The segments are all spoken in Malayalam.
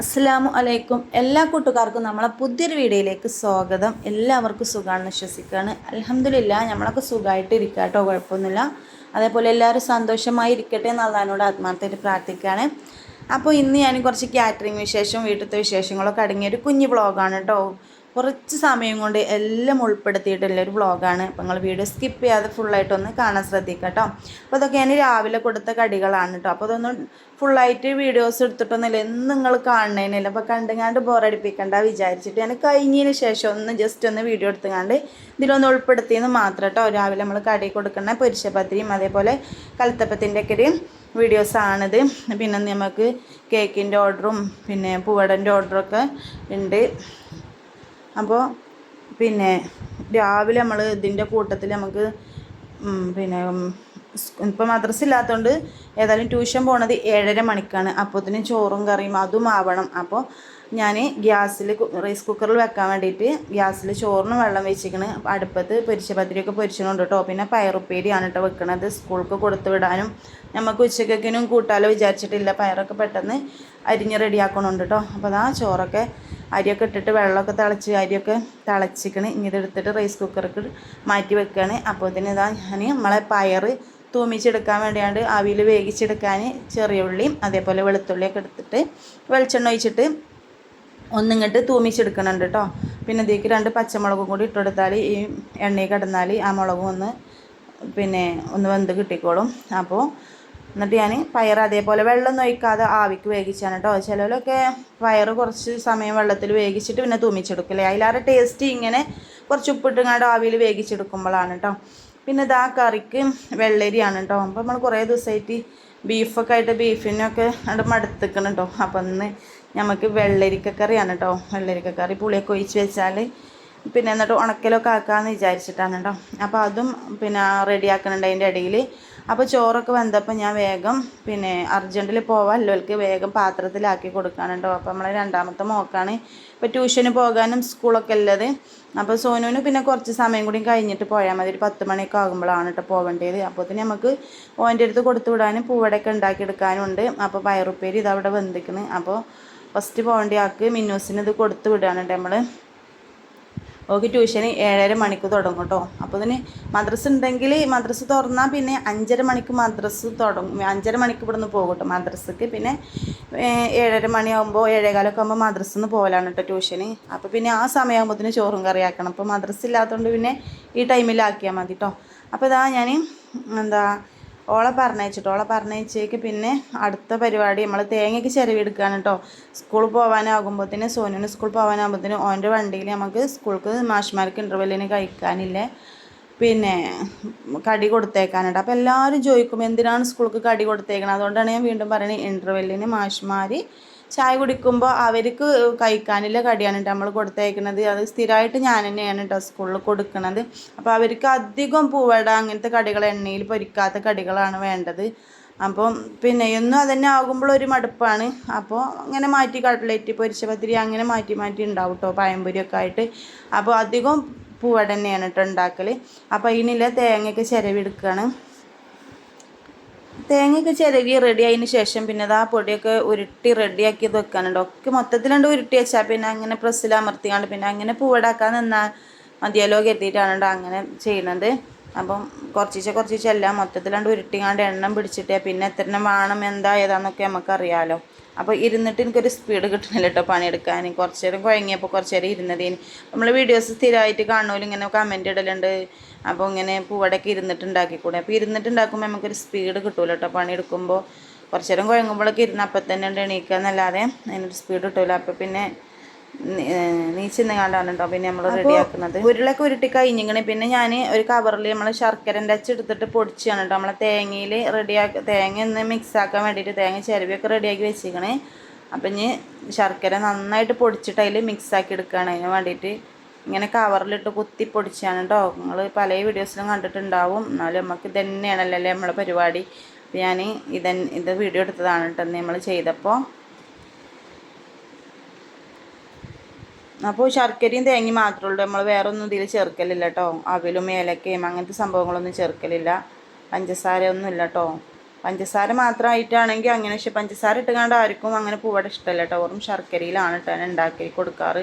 അസ്സാമു അലൈക്കും. എല്ലാ കൂട്ടുകാർക്കും നമ്മളെ പുതിയൊരു വീഡിയോയിലേക്ക് സ്വാഗതം. എല്ലാവർക്കും സുഖമാണെന്ന് വിശ്വസിക്കുകയാണ്. അലഹമില്ല നമ്മളൊക്കെ സുഖമായിട്ട് ഇരിക്കുക കേട്ടോ കുഴപ്പമൊന്നുമില്ല. അതേപോലെ എല്ലാവരും സന്തോഷമായി ഇരിക്കട്ടെ എന്നുള്ളതിനോട് ആത്മാർത്ഥമായിട്ട് പ്രാർത്ഥിക്കുകയാണ്. അപ്പോൾ ഇന്ന് ഞാൻ കുറച്ച് കാറ്ററിംഗ് വിശേഷം വീട്ടിലത്തെ വിശേഷങ്ങളൊക്കെ അടങ്ങിയ ഒരു കുഞ്ഞു ബ്ലോഗാണ് കേട്ടോ. കുറച്ച് സമയം കൊണ്ട് എല്ലാം ഉൾപ്പെടുത്തിയിട്ടുള്ള ഒരു വ്ളോഗാണ്. അപ്പോൾ നിങ്ങൾ വീഡിയോ സ്കിപ്പ് ചെയ്യാതെ ഫുള്ളായിട്ടൊന്ന് കാണാൻ ശ്രദ്ധിക്കുക കേട്ടോ അപ്പോൾ അതൊക്കെ ഞാൻ രാവിലെ കൊടുത്ത കടികളാണ് കേട്ടോ അപ്പോൾ അതൊന്നും ഫുള്ളായിട്ട് വീഡിയോസ് എടുത്തിട്ടൊന്നുമില്ല. എന്ന് നിങ്ങൾ കാണണേനില്ല. അപ്പോൾ കണ്ടുങ്ങാണ്ട് ബോറടിപ്പിക്കണ്ട വിചാരിച്ചിട്ട് ഞാൻ കഴിഞ്ഞതിന് ശേഷം ഒന്ന് ജസ്റ്റ് ഒന്ന് വീഡിയോ എടുത്തുങ്ങാണ്ട് ഇതിലൊന്ന് ഉൾപ്പെടുത്തിയെന്ന് മാത്രം കേട്ടോ രാവിലെ നമ്മൾ കടി കൊടുക്കുന്ന പൊരിശപത്രിയും അതേപോലെ കലത്തപ്പത്തിന്റെ ഒക്കെ ഒരു വീഡിയോസാണിത് പിന്നെ നമുക്ക് കേക്കിന്റെ ഓർഡറും പിന്നെ പൂവടന്റെ ഓർഡറൊക്കെ ഉണ്ട്. അപ്പോൾ പിന്നെ രാവിലെ നമ്മൾ ഇതിന്റെ കൂട്ടത്തിൽ നമുക്ക് പിന്നെ ഇപ്പോൾ മദ്രസ ഇല്ലാത്തതുകൊണ്ട് ഏതായാലും ട്യൂഷൻ പോണത് ഏഴര മണിക്കാണ്. അപ്പോഴത്തേനും ചോറും കറിയും അതും ആവണം. അപ്പോൾ ഞാൻ ഗ്യാസിൽ റൈസ് കുക്കറിൽ വെക്കാൻ വേണ്ടിയിട്ട് ഗ്യാസിൽ ചോറിന് വെള്ളം വെച്ചിരിക്കണ്. അടുപ്പത്ത് പൊരിച്ച പത്തിരിയൊക്കെ പൊരിച്ചിട്ടുണ്ട് കേട്ടോ പിന്നെ പയറുപ്പേരിയാണ് കേട്ടോ വെക്കണത്. സ്കൂൾക്ക് കൊടുത്തു വിടാനും നമുക്ക് ഉച്ചക്കൊക്കിനും കൂട്ടാലോ വിചാരിച്ചിട്ടില്ല. പയറൊക്കെ പെട്ടെന്ന് അരിഞ്ഞ് റെഡിയാക്കണുണ്ട് കേട്ടോ അപ്പോൾ അതാ ചോറൊക്കെ അരിയൊക്കെ ഇട്ടിട്ട് വെള്ളമൊക്കെ തിളച്ച് അരിയൊക്കെ തിളച്ചിക്കണ്. ഇനി ഇതെടുത്തിട്ട് റൈസ് കുക്കർക്ക് മാറ്റി വെക്കുകയാണ് അപ്പോൾ തന്നെ ഇതാ ഞാൻ നമ്മളെ പയർ തൂമിച്ചെടുക്കാൻ വേണ്ടിയാണ്ട് അവിയിൽ വേവിച്ചെടുക്കാൻ ചെറിയ ഉള്ളിയും അതേപോലെ വെളുത്തുള്ളിയൊക്കെ എടുത്തിട്ട് വെളിച്ചെണ്ണ ഒഴിച്ചിട്ട് ഒന്നിങ്ങോട്ട് തൂമിച്ചെടുക്കണുണ്ട് കേട്ടോ പിന്നെ ഇതിലേക്ക് രണ്ട് പച്ചമുളകും കൂടി ഇട്ടുകൊടുത്താൽ ഈ എണ്ണയിൽ കിടന്നാൽ ആ മുളകും ഒന്ന് പിന്നെ ഒന്ന് വെന്ത് കിട്ടിക്കോളും. അപ്പോൾ എന്നിട്ട് ഞാൻ പയർ അതേപോലെ വെള്ളം ഒഴിക്കാതെ ആവിക്ക് വേവിച്ചാണ് കേട്ടോ ചിലരൊക്കെ പയർ കുറച്ച് സമയം വെള്ളത്തിൽ വേവിച്ചിട്ട് പിന്നെ തൂമിച്ചെടുക്കില്ലേ? അതിലാരുടെ ടേസ്റ്റ് ഇങ്ങനെ കുറച്ച് ഉപ്പിട്ടുങ്ങാണ്ട് ആവിയിൽ വേവിച്ചെടുക്കുമ്പോഴാണ് കേട്ടോ പിന്നെ ഇതാ കറിക്ക് വെള്ളരിയാണ് കേട്ടോ അപ്പോൾ നമ്മൾ കുറേ ദിവസമായിട്ട് ബീഫൊക്കെ ആയിട്ട് ബീഫിനൊക്കെ അവിടെ മടുത്തിക്കണം കേട്ടോ അപ്പം ഇന്ന് നമുക്ക് വെള്ളരിക്കക്കറിയാണ് കേട്ടോ വെള്ളരിക്കക്കറി പുളിയൊക്കെ ഒഴിച്ച് വെച്ചാൽ പിന്നെ എന്നിട്ട് ഉണക്കലൊക്കെ ആക്കാമെന്ന് വിചാരിച്ചിട്ടാണ് കേട്ടോ. അപ്പോൾ അതും പിന്നെ റെഡിയാക്കുന്നുണ്ട് അതിന്റെ ഇടയിൽ. അപ്പോൾ ചോറൊക്കെ വെന്തപ്പോൾ ഞാൻ വേഗം പിന്നെ അർജന്റിൽ പോവാല്ലോൽക്ക് വേഗം പാത്രത്തിലാക്കി കൊടുക്കാനുണ്ടോ അപ്പോൾ നമ്മളെ രണ്ടാമത്തെ മോക്കാണ് ഇപ്പോൾ ട്യൂഷന് പോകാനും സ്കൂളൊക്കെ ഉള്ളത്. അപ്പോൾ സോനുവിന് പിന്നെ കുറച്ച് സമയം കൂടി കഴിഞ്ഞിട്ട് പോയാൽ മതി. ഒരു പത്ത് മണിയൊക്കെ ആകുമ്പോഴാണ് കേട്ടോ പോകേണ്ടത് അപ്പോൾ തന്നെ നമുക്ക് ഓന്റെ അടുത്ത് കൊടുത്തു വിടാനും പൂവടയൊക്കെ ഉണ്ടാക്കിയെടുക്കാനും ഉണ്ട്. അപ്പോൾ പയറുപ്പേരി ഇതവിടെ വെന്തിക്കുന്നത് അപ്പോൾ ഫസ്റ്റ് പോകേണ്ട ആൾക്ക് മിന്നൂസിന് ഇത് കൊടുത്തു വിടുകയാണ് കേട്ടോ നമ്മൾ ഓക്ക് ട്യൂഷൻ ഏഴര മണിക്ക് തുടങ്ങും കേട്ടോ അപ്പോൾ ഇതിന് മദ്രസ ഉണ്ടെങ്കിൽ മദ്രസ തുറന്നാൽ പിന്നെ അഞ്ചര മണിക്ക് മദ്രസ് തുടങ്ങും. അഞ്ചര മണിക്ക് ഇവിടുന്ന് പോകും കേട്ടോ മദ്രസക്ക്. പിന്നെ ഏഴര മണിയാകുമ്പോൾ ഏഴേകാലൊക്കെ ആകുമ്പോൾ മദ്രസയിൽ നിന്ന് പോകലാണ് കേട്ടോ ട്യൂഷന് അപ്പോൾ പിന്നെ ആ സമയമാകുമ്പോഴത്തേന് ചോറും കറി ആക്കണം അപ്പോൾ മദ്രസ ഇല്ലാത്തതുകൊണ്ട് പിന്നെ ഈ ടൈമിലാക്കിയാൽ മതി കേട്ടോ അപ്പോൾ ഇതാ ഞാൻ എന്താ ഓളെ പറഞ്ഞയച്ചിട്ടോ ഓളെ പറഞ്ഞയച്ചേക്ക് പിന്നെ അടുത്ത പരിപാടി നമ്മൾ തേങ്ങയ്ക്ക് ചിരവിയെടുക്കുകയാണ് കേട്ടോ സ്കൂളിൽ പോകാനാകുമ്പോഴത്തേന് സോനുവിന് സ്കൂളിൽ പോകാനാകുമ്പോഴത്തേന് ഓന്റെ വണ്ടിയിൽ നമുക്ക് സ്കൂൾക്ക് മാഷ്മാർക്ക് ഇന്റർവെല്ലിന് കഴിക്കാനില്ലേ. പിന്നെ കടി കൊടുത്തേക്കാനുണ്ട്. അപ്പോൾ എല്ലാവരും ചോദിക്കും എന്തിനാണ് സ്കൂൾക്ക് കടി കൊടുത്തേക്കുന്നത് അതുകൊണ്ടാണ് ഞാൻ വീണ്ടും പറയുന്നത് ഇന്റർവെല്ലിന് മാഷ്മാർ ചായ കുടിക്കുമ്പോൾ അവർക്ക് കഴിക്കാനുള്ള കടിയാണ് നമ്മൾ കൊടുത്തേക്കുന്നത് അത് സ്ഥിരമായിട്ട് ഞാൻ തന്നെയാണ് കേട്ടോ സ്കൂളിൽ കൊടുക്കുന്നത് അപ്പോൾ അവർക്ക് അധികം പൂവട അങ്ങനത്തെ കടികൾ എണ്ണയിൽ പൊരിക്കാത്ത കടികളാണ് വേണ്ടത്. അപ്പം പിന്നെ എന്നും അതന്നെ ആകുമ്പോൾ ഒരു മടുപ്പാണ്. അപ്പോൾ അങ്ങനെ മാറ്റി കട്ട്ലേറ്റ് പൊരിച്ച പത്തിരി അങ്ങനെ മാറ്റി മാറ്റി ഉണ്ടാവും കേട്ടോ പഴംപൊരിയൊക്കെ ആയിട്ട്. അപ്പോൾ അധികം പൂവട തന്നെയാണ് കേട്ടോ ഉണ്ടാക്കൽ അപ്പോൾ ഇതിനുള്ള തേങ്ങയൊക്കെ ചിരവിയെടുക്കുകയാണ് തേങ്ങയൊക്കെ ചിരവി റെഡി ആയതിന് ശേഷം പിന്നെ അത് ആ പൊടിയൊക്കെ ഉരുട്ടി റെഡിയാക്കിയത് വെക്കാനുണ്ട്. ഒക്കെ മൊത്തത്തിലുണ്ട് ഉരുട്ടി വെച്ചാൽ പിന്നെ അങ്ങനെ പ്രസ്സിൽ അമർത്തിക്കാണ്ട് പിന്നെ അങ്ങനെ പൂവടാക്കാൻ നിന്നാൽ മതിയല്ലോ കരുതിയിട്ടാണ് അങ്ങനെ ചെയ്യണത്. അപ്പം കുറച്ചിച്ച കുറച്ചിച്ച എല്ലാം മൊത്തത്തിലാണ്ട് ഉരുട്ടിങ്ങാണ്ട് എണ്ണം പിടിച്ചിട്ട് പിന്നെ എത്ര എണ്ണം വേണം എന്താ ഏതാന്നൊക്കെ നമുക്കറിയാമല്ലോ അപ്പോൾ ഇരുന്നിട്ട് എനിക്കൊരു സ്പീഡ് കിട്ടണില്ല കേട്ടോ പണിയെടുക്കാൻ. കുറച്ച് നേരം കുഴങ്ങിയപ്പോൾ കുറച്ച് നേരം ഇരുന്നതിന്. നമ്മൾ വീഡിയോസ് സ്ഥിരമായിട്ട് കാണുമല്ലോ ഇങ്ങനെ കമന്റ് ഇടലുണ്ട്. അപ്പോൾ ഇങ്ങനെ പൂവടൊക്കെ ഇരുന്നിട്ടുണ്ടാക്കിക്കൂടെ അപ്പോൾ ഇരുന്നിട്ടുണ്ടാക്കുമ്പോൾ നമുക്കൊരു സ്പീഡ് കിട്ടൂല കേട്ടോ പണിയെടുക്കുമ്പോൾ കുറച്ച് നേരം കുഴങ്ങുമ്പോഴൊക്കെ ഇരുന്ന് അപ്പം തന്നെ ഉണ്ട് എണീക്കുക എന്നല്ലാതെ അതിനൊരു സ്പീഡ് കിട്ടൂല. അപ്പോൾ പിന്നെ നീച്ചിന്ന് കണ്ടാണ് കേട്ടോ പിന്നെ നമ്മൾ റെഡിയാക്കുന്നത്. ഉരുളൊക്കെ ഉരുട്ടി കഴിഞ്ഞിങ്ങനെ പിന്നെ ഞാൻ ഒരു കവറിൽ നമ്മൾ ശർക്കരന്റെ അച്ച് എടുത്തിട്ട് പൊടിച്ചാണ് കേട്ടോ നമ്മളെ തേങ്ങയിൽ റെഡിയാക്കി തേങ്ങ ഒന്ന് മിക്സ് ആക്കാൻ വേണ്ടിയിട്ട് തേങ്ങ ചിരവിയൊക്കെ റെഡിയാക്കി വെച്ചിരിക്കണേ അപ്പം ഇനി ശർക്കര നന്നായിട്ട് പൊടിച്ചിട്ട് അതിൽ മിക്സ് ആക്കി എടുക്കുകയാണ് അതിന് വേണ്ടിയിട്ട് ഇങ്ങനെ കവറിലിട്ട് കുത്തി പൊടിച്ചാണ് കേട്ടോ നിങ്ങൾ പല വീഡിയോസിലും കണ്ടിട്ടുണ്ടാവും. എന്നാലും നമുക്ക് ഇത് തന്നെയാണല്ലോ അല്ലേ നമ്മളെ പരിപാടി. ഞാൻ ഇതൻ ഇത് വീഡിയോ എടുത്തതാണ് കേട്ടോ നമ്മൾ ചെയ്തപ്പോൾ അപ്പോൾ ശർക്കരയും തേങ്ങയും മാത്രമേ ഉള്ളൂ. നമ്മൾ വേറെ ഒന്നും ഇതിൽ ചേർക്കലില്ല കേട്ടോ അവിലും ഏലക്കയും അങ്ങനത്തെ സംഭവങ്ങളൊന്നും ചേർക്കലില്ല. പഞ്ചസാര ഒന്നും ഇല്ല കേട്ടോ പഞ്ചസാര മാത്രമായിട്ടാണെങ്കിൽ അങ്ങനെ പക്ഷേ പഞ്ചസാര ഇട്ടുകൊണ്ട് ആർക്കും അങ്ങനെ പൂവടെ ഇഷ്ടമല്ല കേട്ടോ വെറും ശർക്കരയിലാണ് കേട്ടോ ഉണ്ടാക്കി കൊടുക്കാറ്.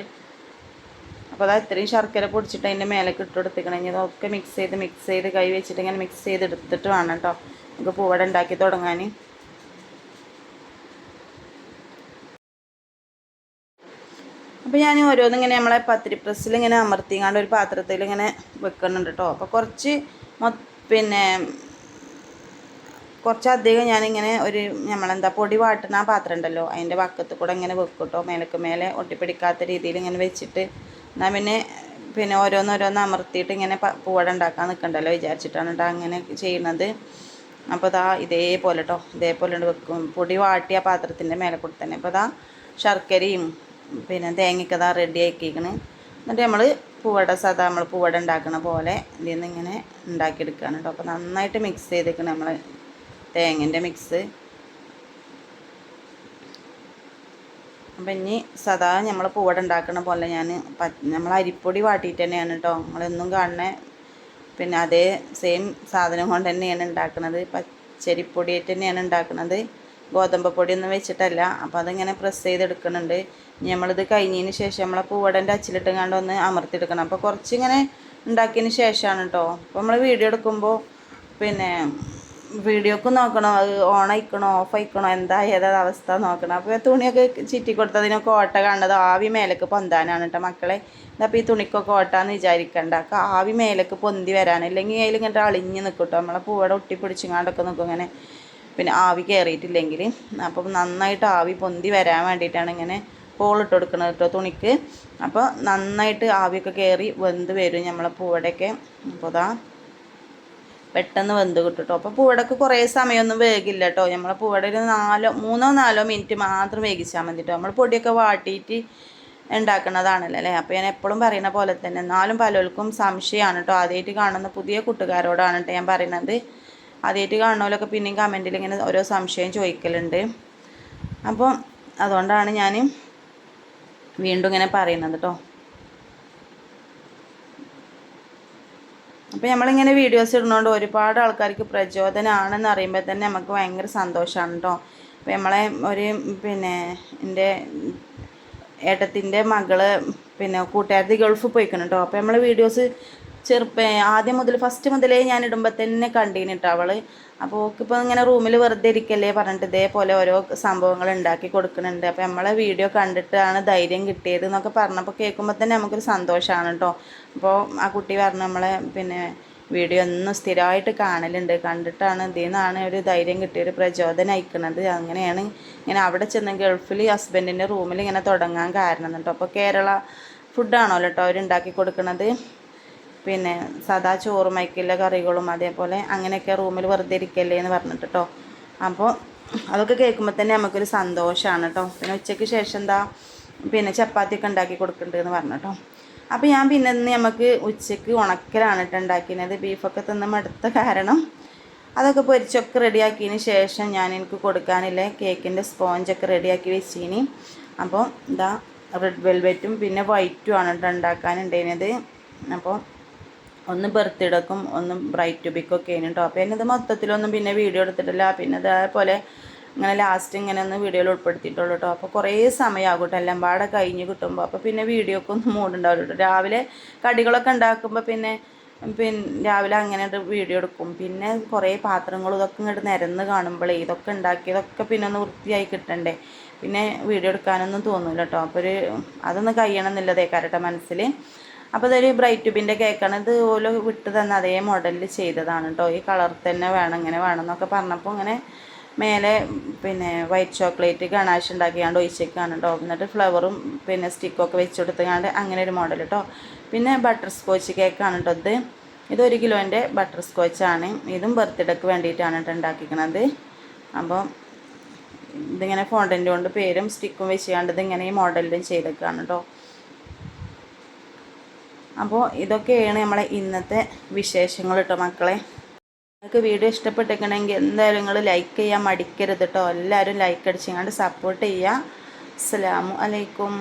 അപ്പോൾ അതാ ഇത്രയും ശർക്കര പൊടിച്ചിട്ട് അതിന്റെ മേലേക്ക് ഇട്ട് കൊടുത്തിക്കണം. അതൊക്കെ മിക്സ് ചെയ്ത് മിക്സ് ചെയ്ത് കൈ വെച്ചിട്ട് ഇങ്ങനെ മിക്സ് ചെയ്ത് എടുത്തിട്ട് വേണം കേട്ടോ നമുക്ക് പൂവട ഉണ്ടാക്കി തുടങ്ങാൻ അപ്പോൾ ഞാൻ ഓരോന്നിങ്ങനെ നമ്മളെ പത്തിരി പ്രസ്സിൽ ഇങ്ങനെ അമർത്തിങ്ങാണ്ട് ഒരു പാത്രത്തിൽ ഇങ്ങനെ വെക്കുന്നുണ്ട് കേട്ടോ അപ്പോൾ കുറച്ച് പിന്നെ കുറച്ചധികം ഞാനിങ്ങനെ ഒരു നമ്മളെന്താ പൊടി വാട്ടുന്ന ആ പാത്രം ഉണ്ടല്ലോ അതിന്റെ വക്കത്ത് കൂടെ ഇങ്ങനെ വെക്കും കേട്ടോ മേലക്ക് മേലെ ഒട്ടിപ്പിടിക്കാത്ത രീതിയിൽ ഇങ്ങനെ വെച്ചിട്ട് എന്നാൽ പിന്നെ പിന്നെ ഓരോന്നോരോന്ന് അമർത്തിയിട്ട് ഇങ്ങനെ പൂവട ഉണ്ടാക്കാൻ നിൽക്കണ്ടല്ലോ വിചാരിച്ചിട്ടാണ് കേട്ടോ അങ്ങനെ ചെയ്യുന്നത് അപ്പോൾ ഇതാ ഇതേപോലെ കേട്ടോ ഇതേപോലെ വെക്കും. പൊടി വാട്ടിയ പാത്രത്തിന്റെ മേലെ കൂടെ തന്നെ. അപ്പോൾ ഇതാ ശർക്കരയും പിന്നെ തേങ്ങയ്ക്ക് ഇതാ റെഡി ആക്കിയിരിക്കണ് എന്നിട്ട് നമ്മൾ പൂവട സാധാ നമ്മൾ പൂവട ഉണ്ടാക്കുന്ന പോലെ ഇതിൽ നിന്ന് ഇങ്ങനെ ഉണ്ടാക്കിയെടുക്കുകയാണ് കേട്ടോ അപ്പോൾ നന്നായിട്ട് മിക്സ് ചെയ്തേക്കണം നമ്മൾ തേങ്ങന്റെ മിക്സ് അപ്പം ഇനി സദാ നമ്മൾ പൂവട ഉണ്ടാക്കുന്ന പോലെ ഞാൻ നമ്മൾ അരിപ്പൊടി വാട്ടിയിട്ട് തന്നെയാണ് കേട്ടോ നമ്മളെന്നും കാണുന്ന പിന്നെ അതേ സെയിം സാധനം കൊണ്ട് തന്നെയാണ് ഉണ്ടാക്കുന്നത് പച്ചരിപ്പൊടിയായിട്ട് തന്നെയാണ് ഉണ്ടാക്കുന്നത് ഗോതമ്പ് പൊടിയൊന്നും വെച്ചിട്ടല്ല. അപ്പോൾ അതിങ്ങനെ പ്രസ് ചെയ്തെടുക്കുന്നുണ്ട് ഇനി നമ്മളിത് കഴിഞ്ഞതിന് ശേഷം നമ്മളെ പൂവടന്റെ അച്ചിലിട്ടുങ്ങാണ്ട് ഒന്ന് അമർത്തിയെടുക്കണം. അപ്പോൾ കുറച്ചിങ്ങനെ ഉണ്ടാക്കിയതിന് ശേഷമാണ് കേട്ടോ അപ്പോൾ നമ്മൾ വീഡിയോ എടുക്കുമ്പോൾ പിന്നെ വീഡിയോക്ക് നോക്കണം? അത് ഓൺ ആയിക്കണോ ഓഫ് ആയിക്കണോ എന്താ ഏതാ അവസ്ഥ നോക്കണം. അപ്പോൾ തുണിയൊക്കെ ചിറ്റി കൊടുത്തതിനൊക്കെ ഓട്ട കാണുന്നത് ആവി മേലേക്ക് പൊന്താനാണ് കേട്ടോ മക്കളെ. അപ്പോൾ ഈ തുണിക്കൊക്കെ ഓട്ടാന്ന് വിചാരിക്കണ്ട. ആവി മേലേക്ക് പൊന്തി വരാൻ അല്ലെങ്കിൽ അതിൽ ഇങ്ങനെ അളിഞ്ഞ് നിൽക്കും കേട്ടോ നമ്മളെ പൂവടെ ഒട്ടിപ്പിടിച്ചിങ്ങാണ്ടൊക്കെ നിൽക്കും ഇങ്ങനെ. പിന്നെ ആവി കയറിയിട്ടില്ലെങ്കിൽ അപ്പം നന്നായിട്ട് ആവി പൊന്തി വരാൻ വേണ്ടിയിട്ടാണ് ഇങ്ങനെ ഹോളിട്ട് കൊടുക്കുന്നത് കേട്ടോ തുണിക്ക്. അപ്പോൾ നന്നായിട്ട് ആവിയൊക്കെ കയറി വെന്ത് വരും നമ്മളെ പൂവടയൊക്കെ. അപ്പോൾ അതാ പെട്ടെന്ന് വെന്ത് കിട്ടും അപ്പോൾ പൂവടക്ക് കുറേ സമയമൊന്നും വേഗില്ല കേട്ടോ. നമ്മളെ പൂവട ഒരു നാലോ മൂന്നോ നാലോ മിനിറ്റ് മാത്രം വേഗിച്ചാൽ മതി കേട്ടോ. നമ്മൾ പൊടിയൊക്കെ വാട്ടിയിട്ട് ഉണ്ടാക്കുന്നതാണല്ലോ അല്ലേ? അപ്പോൾ ഞാൻ എപ്പോഴും പറയുന്ന പോലെ തന്നെ എന്നാലും പലർക്കും സംശയമാണ് കേട്ടോ. ആദ്യമായിട്ട് കാണുന്ന പുതിയ കൂട്ടുകാരോടാണ് കേട്ടോ ഞാൻ പറയുന്നത്. ആദ്യമായിട്ട് കാണുന്നവരൊക്കെ പിന്നെയും കമന്റിൽ ഇങ്ങനെ ഓരോ സംശയം ചോദിക്കലുണ്ട്. അപ്പോൾ അതുകൊണ്ടാണ് ഞാൻ വീണ്ടും ഇങ്ങനെ പറയുന്നത് കേട്ടോ അപ്പോൾ നമ്മളിങ്ങനെ വീഡിയോസ് ഇടുന്നതുകൊണ്ട് ഒരുപാട് ആൾക്കാർക്ക് പ്രചോദനമാണെന്ന് അറിയുമ്പോൾ തന്നെ നമുക്ക് ഭയങ്കര സന്തോഷമാണ് കേട്ടോ അപ്പോൾ നമ്മളെ ഒരു പിന്നെ എന്റെ ഏട്ടത്തിന്റെ മകൾ പിന്നെ കൂട്ടുകാരത്തി ഗൾഫ് പോയിക്കണം കേട്ടോ അപ്പോൾ നമ്മൾ വീഡിയോസ് ചെറുപ്പ ആദ്യം മുതൽ ഫസ്റ്റ് മുതലേ ഞാൻ ഇടുമ്പോൾ തന്നെ കണ്ടീന് കേട്ടോ അവൾ. അപ്പോൾ ഓക്കിപ്പോൾ ഇങ്ങനെ റൂമിൽ വെറുതെ ഇരിക്കല്ലേ പറഞ്ഞിട്ട് ഇതേപോലെ ഓരോ സംഭവങ്ങൾ ഉണ്ടാക്കി കൊടുക്കുന്നുണ്ട് അപ്പോൾ നമ്മളെ വീഡിയോ കണ്ടിട്ടാണ് ധൈര്യം കിട്ടിയത് എന്നൊക്കെ പറഞ്ഞപ്പോൾ കേൾക്കുമ്പോൾ തന്നെ നമുക്കൊരു സന്തോഷമാണ് കേട്ടോ അപ്പോൾ ആ കുട്ടി പറഞ്ഞു നമ്മളെ പിന്നെ വീഡിയോ ഒന്നും സ്ഥിരമായിട്ട് കാണലുണ്ട്. കണ്ടിട്ടാണ് ഇതിൽ നിന്നാണ് ഒരു ധൈര്യം കിട്ടിയ ഒരു പ്രചോദനം അയക്കുന്നത് അങ്ങനെയാണ് ഇങ്ങനെ അവിടെ ചെന്ന് ഗൾഫിൽ ഹസ്ബൻഡിന്റെ റൂമിൽ ഇങ്ങനെ തുടങ്ങാൻ കാരണം കേട്ടോ അപ്പോൾ കേരള ഫുഡാണല്ലോ കേട്ടോ അവരുണ്ടാക്കി കൊടുക്കുന്നത് പിന്നെ സദാ ചോറ് മൈക്കില്ല കറികളും അതേപോലെ അങ്ങനെയൊക്കെ റൂമിൽ വെറുതെ ഇരിക്കല്ലേ എന്ന് പറഞ്ഞിട്ട് കേട്ടോ അപ്പോൾ അതൊക്കെ കേൾക്കുമ്പോൾ തന്നെ നമുക്കൊരു സന്തോഷമാണ് കേട്ടോ പിന്നെ ഉച്ചയ്ക്ക് ശേഷം എന്താ പിന്നെ ചപ്പാത്തിയൊക്കെ ഉണ്ടാക്കി കൊടുക്കുന്നുണ്ട് എന്ന് പറഞ്ഞു കേട്ടോ അപ്പോൾ ഞാൻ പിന്നെ ഇന്ന് നമുക്ക് ഉച്ചയ്ക്ക് ഉണക്കലാണ് കേട്ടോ ഉണ്ടാക്കിയത്. ബീഫൊക്കെ തിന്ന് മടുത്ത കാരണം അതൊക്കെ പൊരിച്ചൊക്കെ റെഡിയാക്കിയതിന് ശേഷം ഞാൻ എനിക്ക് കൊടുക്കാനില്ല കേക്കിന്റെ സ്പോഞ്ചൊക്കെ റെഡിയാക്കി വെച്ചിനി. അപ്പോൾ ഇതാ റെഡ് വെൽവെറ്റും പിന്നെ വൈറ്റും ആണ് കേട്ടോ ഉണ്ടാക്കാനുണ്ടായിരുന്നത്. അപ്പോൾ ഒന്ന് ബർത്ത്ഡേക്കും ഒന്ന് ബ്രൈറ്റ് ബിക്കും ഒക്കെ കേട്ടോ അപ്പോൾ എന്നത് മൊത്തത്തിലൊന്നും പിന്നെ വീഡിയോ എടുത്തിട്ടില്ല. പിന്നെ അതേപോലെ ഇങ്ങനെ ലാസ്റ്റ് ഇങ്ങനെ ഒന്ന് വീഡിയോയിൽ ഉൾപ്പെടുത്തിയിട്ടുള്ളൂ കേട്ടോ അപ്പോൾ കുറേ സമയമാകട്ടെ കേട്ടോ എല്ലാം പാടെ കഴിഞ്ഞ് കിട്ടുമ്പോൾ അപ്പോൾ പിന്നെ വീഡിയോക്ക് ഒന്നും മൂടുണ്ടാവില്ല രാവിലെ കടികളൊക്കെ ഉണ്ടാക്കുമ്പോൾ പിന്നെ പിന്നെ രാവിലെ അങ്ങനെ വീഡിയോ എടുക്കും. പിന്നെ കുറേ പാത്രങ്ങളും ഇതൊക്കെ ഇങ്ങോട്ട് നിരന്ന് കാണുമ്പോഴേ ഇതൊക്കെ ഉണ്ടാക്കിയതൊക്കെ പിന്നെ ഒന്ന് വൃത്തിയായി കിട്ടണ്ടേ. പിന്നെ വീഡിയോ എടുക്കാനൊന്നും തോന്നില്ല കേട്ടോ അപ്പോൾ ഒരു അതൊന്ന് കഴിയണം എന്നുള്ളതേക്കാരട്ടെ മനസ്സിൽ അപ്പോൾ ഇതൊരു ബ്രൈറ്റ് ട്യൂബിന്റെ കേക്കാണ് ഇത് ഓൽ വിട്ട് തന്നെ അതേ മോഡലിൽ ചെയ്തതാണ് കേട്ടോ ഈ കളർ തന്നെ വേണം ഇങ്ങനെ വേണം എന്നൊക്കെ പറഞ്ഞപ്പോൾ ഇങ്ങനെ മേലെ പിന്നെ വൈറ്റ് ചോക്ലേറ്റ് ഗണാഷ് ഉണ്ടാക്കിയാണ്ട് ഒഴിച്ചേക്കാണ് കേട്ടോ എന്നിട്ട് ഫ്ലവറും പിന്നെ സ്റ്റിക്കൊക്കെ വെച്ച് കൊടുത്തുകൊണ്ട് അങ്ങനെ ഒരു മോഡൽ കേട്ടോ പിന്നെ ബട്ടർ സ്കോച്ച് കേക്കാണ് കേട്ടോ ഇത്. ഇത് കിലോന്റെ ബട്ടർ സ്കോച്ചാണ് ഇതും ബർത്ത്ഡേക്ക് വേണ്ടിയിട്ടാണ് കേട്ടോ ഉണ്ടാക്കിക്കണത് അപ്പോൾ ഇതിങ്ങനെ ഫോണ്ടന്റ് കൊണ്ട് പേരും സ്റ്റിക്കും വെച്ചുകൊണ്ട് ഇതിങ്ങനെ ഈ മോഡലിലും ചെയ്തേക്കാണ് കേട്ടോ അപ്പോൾ ഇതൊക്കെയാണ് നമ്മളെ ഇന്നത്തെ വിശേഷങ്ങൾ കേട്ടോ മക്കളെ. നിങ്ങൾക്ക് വീഡിയോ ഇഷ്ടപ്പെട്ടിരിക്കണമെങ്കിൽ എന്തായാലും നിങ്ങൾ ലൈക്ക് ചെയ്യാൻ മടിക്കരുത് കേട്ടോ എല്ലാവരും ലൈക്ക് അടിച്ചങ്ങാണ്ട് സപ്പോർട്ട് ചെയ്യുക അസ്സാം അലൈക്കും.